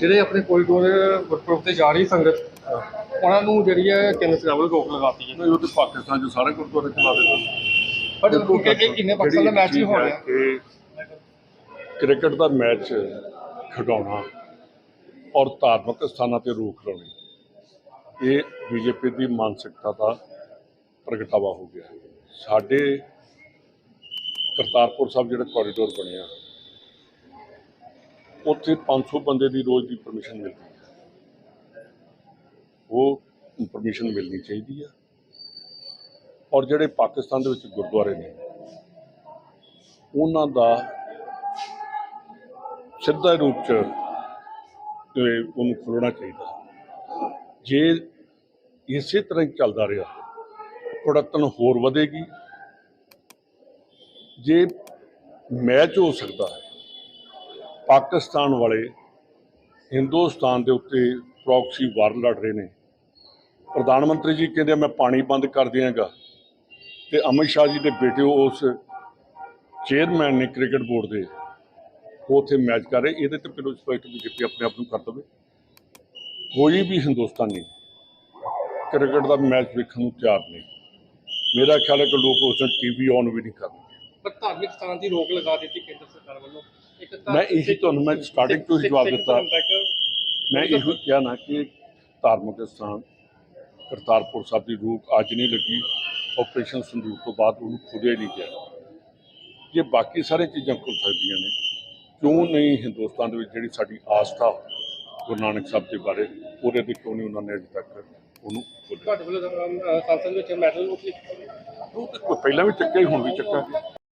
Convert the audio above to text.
ਜਿਹੜੇ ਆਪਣੇ ਕੋਰੀਡੋਰ ਗੁਰਪੁਰਬ ਤੇ ਜਾ ਰਹੀ ਸੰਗਤ ਉਹਨਾਂ ਨੂੰ ਜਿਹੜੀ ਹੈ ਕੇਂਦਰ ਸਰਕਾਰ ਵੱਲੋਂ ਰੋਕ ਲਗਾਤੀ ਹੈ। ਉਹ ਤੇ ਪਾਕਿਸਤਾਨ ਚ ਸਾਰੇ ਗੁਰਦੁਆਰੇ ਚਲਾ ਦਿੱਤੇ। ਪਰ ਕਿਉਂਕਿ ਕਿੰਨੇ ਪਾਕਿਸਤਾਨ ਦਾ ਮੈਚ ਹੀ ਹੋ ਰਿਹਾ ਕਿ ਕ੍ਰਿਕਟ ਦਾ ਮੈਚ ਖਿਡਾਉਣਾ ਔਰ ਧਾਰਮਿਕ ਸਥਾਨਾਂ ਤੇ ਰੋਕ ਲਾਉਣੀ ਇਹ ਬੀਜੇਪੀ ਦੀ ਮਾਨਸਿਕਤਾ ਦਾ ਪ੍ਰਗਟਾਵਾ ਹੋ ਗਿਆ ਸਾਡੇ ਕਰਤਾਰਪੁਰ ਸਾਹਿਬ ਜਿਹੜਾ ਕੋਰੀਡੋਰ ਬਣਿਆ ਉੱਥੇ 500 ਬੰਦੇ ਦੀ ਰੋਜ਼ ਦੀ ਪਰਮਿਸ਼ਨ ਮਿਲਦੀ ਹੈ। ਉਹ ਪਰਮਿਸ਼ਨ ਮਿਲਣੀ ਚਾਹੀਦੀ ਆ ਔਰ ਜਿਹੜੇ ਪਾਕਿਸਤਾਨ ਦੇ ਵਿੱਚ ਗੁਰਦੁਆਰੇ ਨੇ, ਉਹਨਾਂ ਦਾ ਸਿੱਧਾ ਰੂਪ ਚ ਉਹਨੂੰ ਖੋਲ੍ਹਣਾ ਚਾਹੀਦਾ ਜੇ ਇਸੇ ਤਰ੍ਹਾਂ ਹੀ ਚੱਲਦਾ ਰਿਹਾ ਕੁੜਤਨ ਹੋਰ ਵਧੇਗੀ। ਜੇ ਮੈਚ ਹੋ ਸਕਦਾ ਹੈ ਪਾਕਿਸਤਾਨ ਵਾਲੇ ਹਿੰਦੁਸਤਾਨ ਦੇ ਉੱਤੇ ਪ੍ਰੌਕਸੀ ਵਾਰ ਲੜ ਰਹੇ ਨੇ। ਪ੍ਰਧਾਨ ਮੰਤਰੀ ਜੀ ਕਹਿੰਦੇ ਮੈਂ ਪਾਣੀ ਬੰਦ ਕਰ ਦਿਆਂਗਾ। ਤੇ ਅਮਿਤ ਸ਼ਾਹ ਜੀ ਦੇ ਬੇਟੇ ਉਸ ਚੇਅਰਮੈਨ ਨੇ ਕ੍ਰਿਕਟ ਬੋਰਡ ਦੇ। ਉਹ ਉੱਥੇ ਮੈਚ ਕਰ ਰਹੇ। ਇਹਦੇ ਤੇ ਪਿਲੋ ਵੀ ਬੀਜੇਪੀ ਆਪਣੇ ਆਪ ਨੂੰ ਕਰ ਦਵੇ। ਕੋਈ ਵੀ ਹਿੰਦੁਸਤਾਨੀ ਕ੍ਰਿਕਟ ਦਾ ਮੈਚ ਵੇਖਣ ਨੂੰ ਤਿਆਰ ਨਹੀਂ। ਮੇਰਾ ਖਿਆਲ ਹੈ ਕਿ ਲੋਕ ਉਸ ਨੂੰ ਟੀਵੀ ਔਨ ਵੀ ਨਹੀਂ ਕਰਦੇ ਪਰ ਧਾਰਮਿਕ ਸਥਾਨ ਦੀ ਰੋਕ ਲਗਾ ਦਿੱਤੀ ਕੇਂਦਰ ਸਰਕਾਰ ਵੱਲੋਂ। ਇੱਕ ਤਾਂ ਮੈਂ ਇਹੀ ਤੁਹਾਨੂੰ ਮੈਂ starting ਤੋਂ ਹੀ ਜਵਾਬ ਦਿੱਤਾ। ਮੈਂ ਇਹੋ ਕਿਹਾ ਨਾ ਕਿ ਧਾਰਮਿਕ ਸਥਾਨ ਕਰਤਾਰਪੁਰ ਸਾਹਿਬ ਦੀ ਰੂਪ ਅੱਜ ਨਹੀਂ ਲੱਗੀ ਆਪਰੇਸ਼ਨ ਸੰਦੂਕ ਤੋਂ ਬਾਅਦ ਉਹਨੂੰ ਖੁੱਲਿਆ ਨਹੀਂ ਗਿਆ ਜੇ ਬਾਕੀ ਸਾਰੇ ਚੀਜ਼ਾਂ ਖੁੱਲ ਸਕਦੀਆਂ ਨੇ ਕਿਉਂ ਨਹੀਂ ਹਿੰਦੁਸਤਾਨ ਦੇ ਵਿੱਚ ਜਿਹੜੀ ਸਾਡੀ ਆਸਥਾ ਗੁਰੂ ਨਾਨਕ ਸਾਹਿਬ ਦੇ ਬਾਰੇ ਉਹਦੇ ਤੇ ਕਿਉਂ ਨਹੀਂ ਉਹਨਾਂ ਨੇ ਅਜੇ ਤੱਕ ਉਹਨੂੰ ਖੋਲ੍ਹਿਆ? ਤੁਹਾਡੇ ਵੱਲੋਂ ਅਮ, ਅ, ਸੰਸਦ ਵਿੱਚ ਮੈਡਲ ਉਹ ਪਹਿਲਾਂ ਵੀ ਚੱਕਿਆ ਹੁਣ ਵੀ ਚੱਕਾਂਗੇ